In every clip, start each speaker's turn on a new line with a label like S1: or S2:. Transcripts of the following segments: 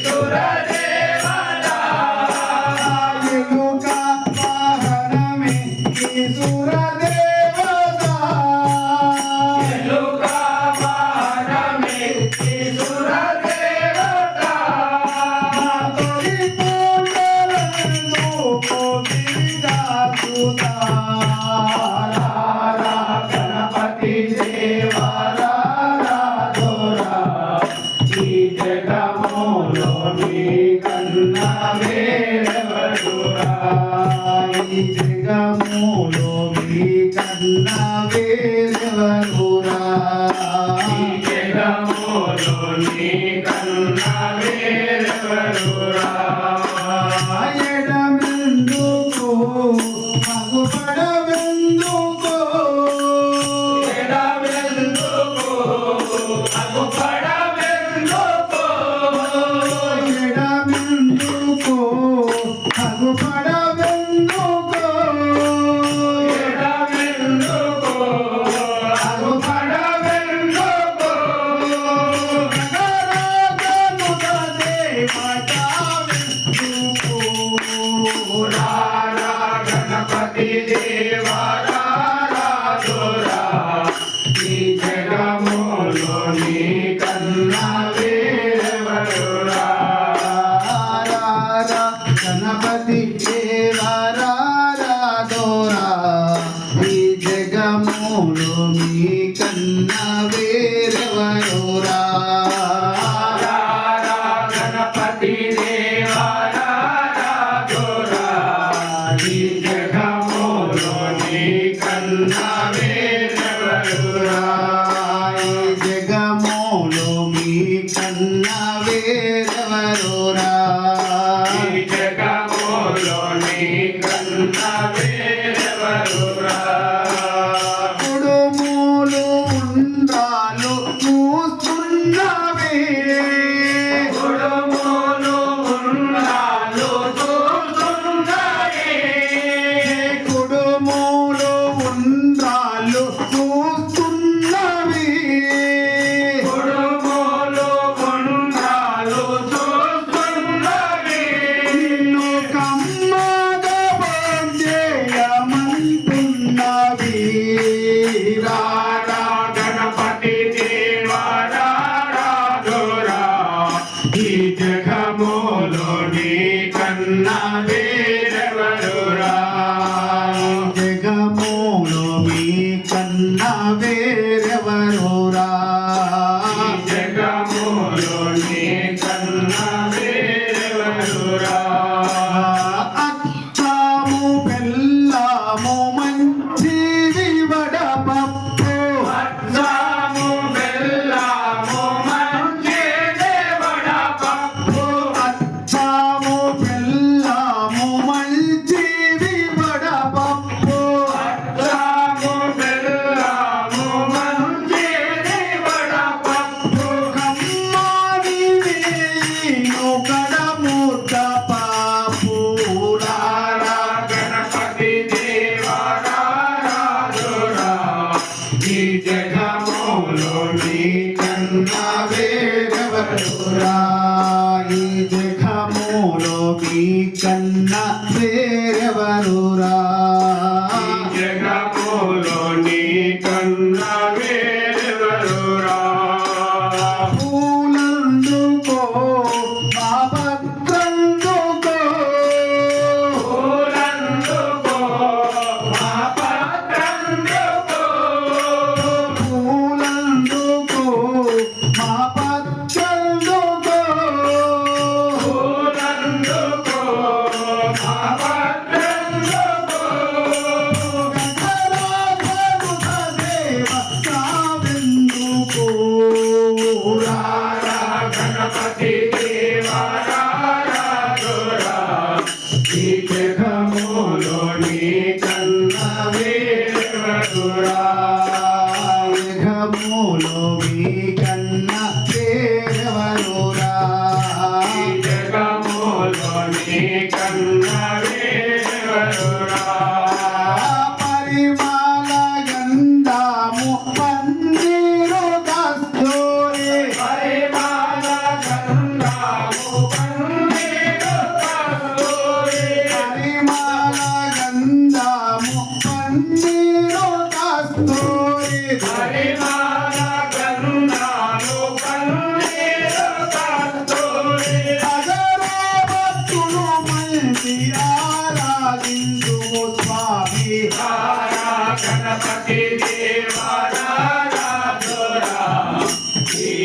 S1: litoral de ఈ
S2: జగములు మీ కన్నా నీకన్నా మీ వేరెవరురా?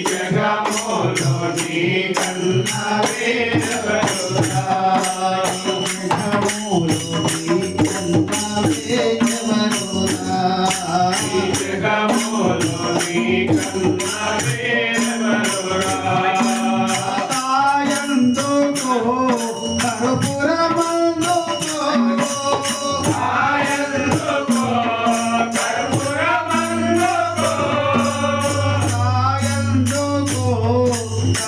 S2: జగమోలో నీ కన్నా వేదరా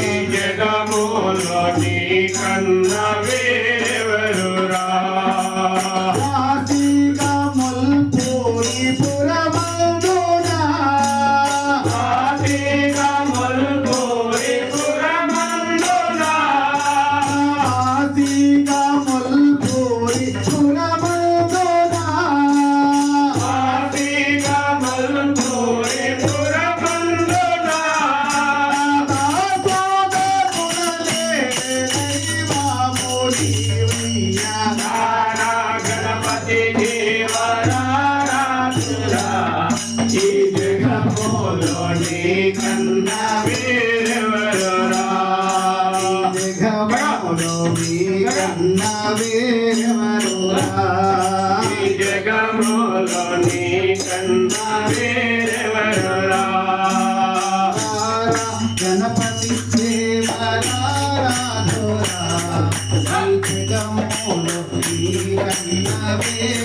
S1: ఈ జగములోని కన్నవే. freedom, all
S2: of the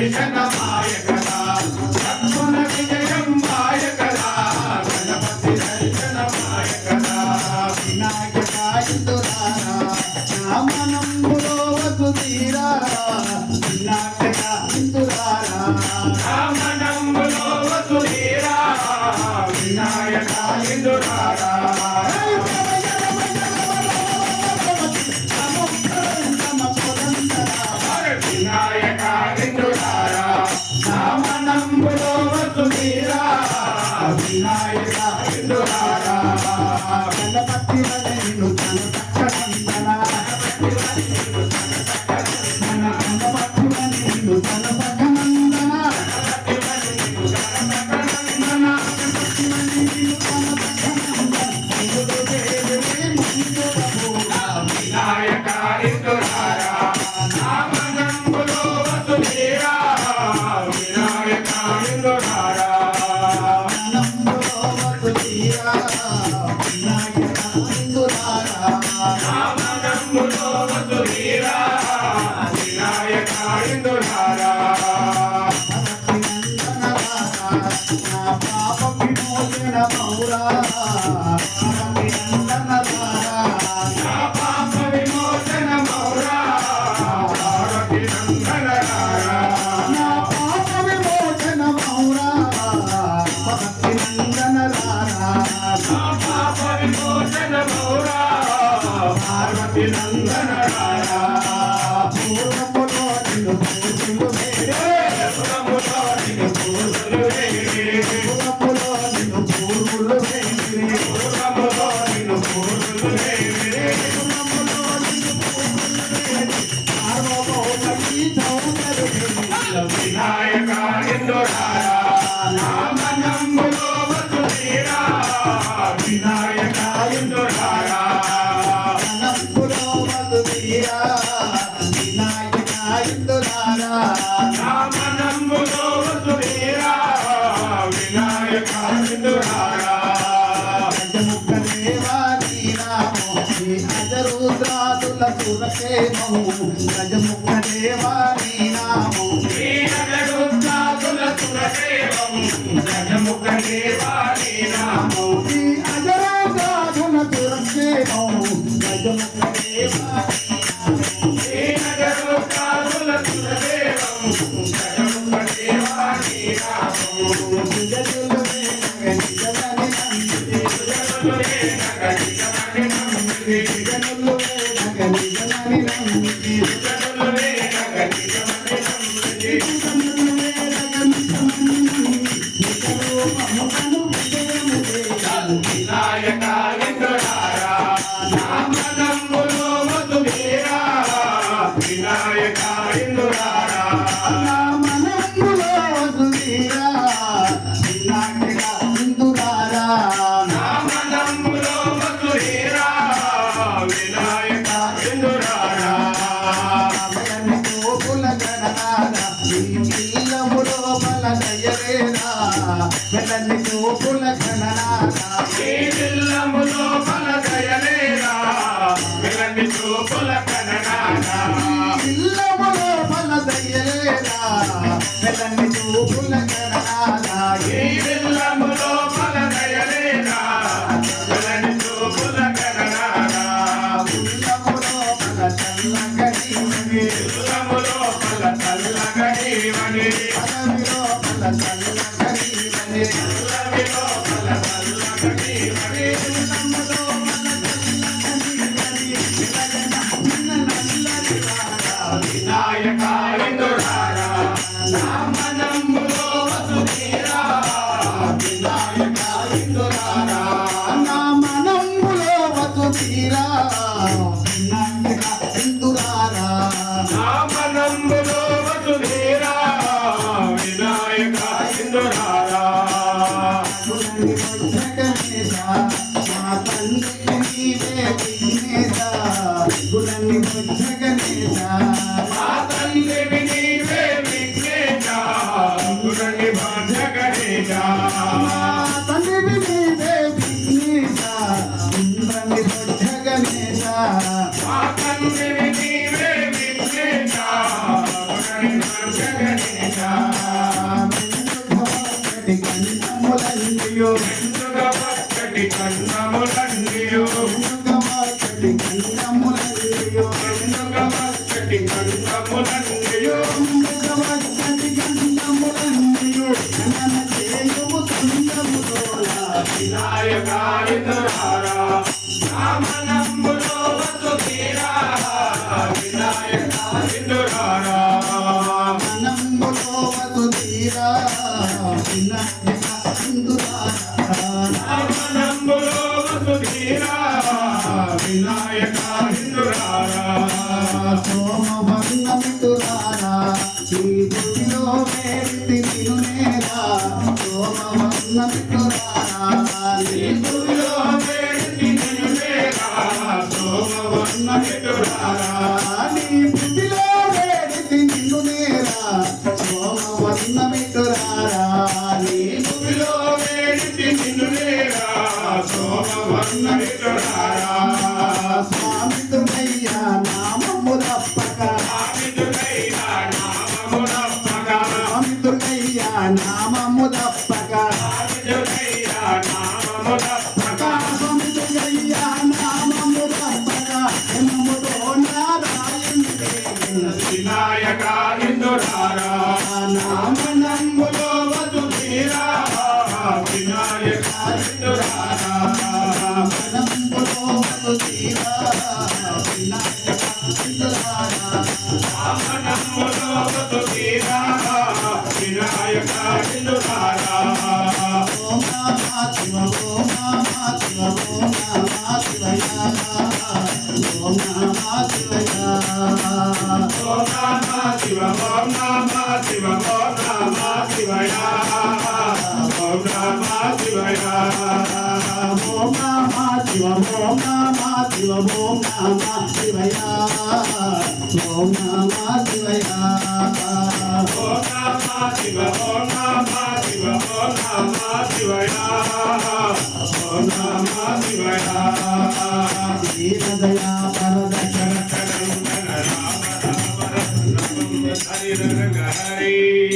S2: Hare
S1: Krishna. number. నందనారా
S2: Thank you. మారిండు
S1: రారా వెళ్ళండి చూ Bye. అన్న నీ పుట్టిలో
S2: వినాయక ఇందురారా నామ ఓం నమ శివ ఓం నమ శివయ ఓం నమ శివయ
S1: ఓం నమః శివ ఓం నమః శివ ఓం నమః శివయ ఓం నమః శివయ
S2: ఓం నమ శివ ఓం నమ శివ ఓం నమ శివయ ఓం నమ శివయ దీనదయా रंग
S1: हरे